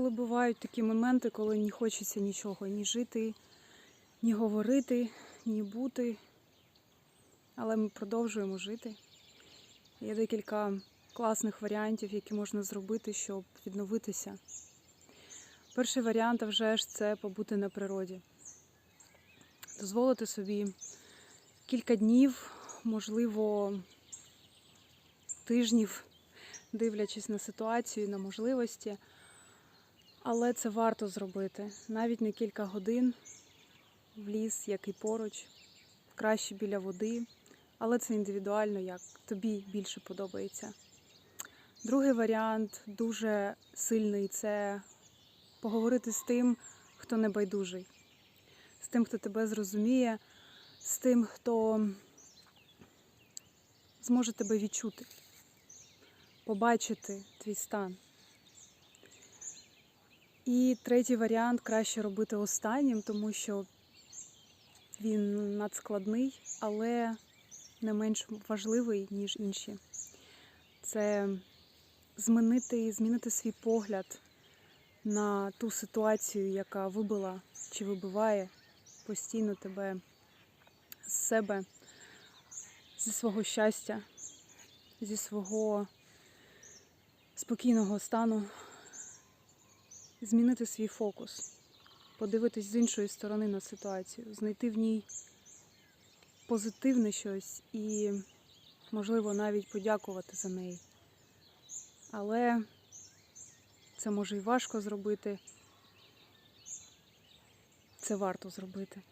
Інколи бувають такі моменти, коли не хочеться нічого ні жити, ні говорити, ні бути. Але ми продовжуємо жити. Є декілька класних варіантів, які можна зробити, щоб відновитися. Перший варіант, вже ж, це побути на природі. Дозволити собі кілька днів, можливо, тижнів, дивлячись на ситуацію, на можливості. Але це варто зробити. Навіть не кілька годин в ліс, який поруч, краще біля води. Але це індивідуально, як тобі більше подобається. Другий варіант дуже сильний це поговорити з тим, хто не байдужий, з тим, хто тебе зрозуміє, з тим, хто зможе тебе відчути, побачити твій стан. І третій варіант краще робити останнім, тому що він надскладний, але не менш важливий, ніж інші. Це змінити, змінити свій погляд на ту ситуацію, яка вибила чи вибиває постійно тебе з себе, зі свого щастя, зі свого спокійного стану, змінити свій фокус, подивитись з іншої сторони на ситуацію, знайти в ній позитивне щось і, можливо, навіть подякувати за неї. Але це може і важко зробити. Це варто зробити.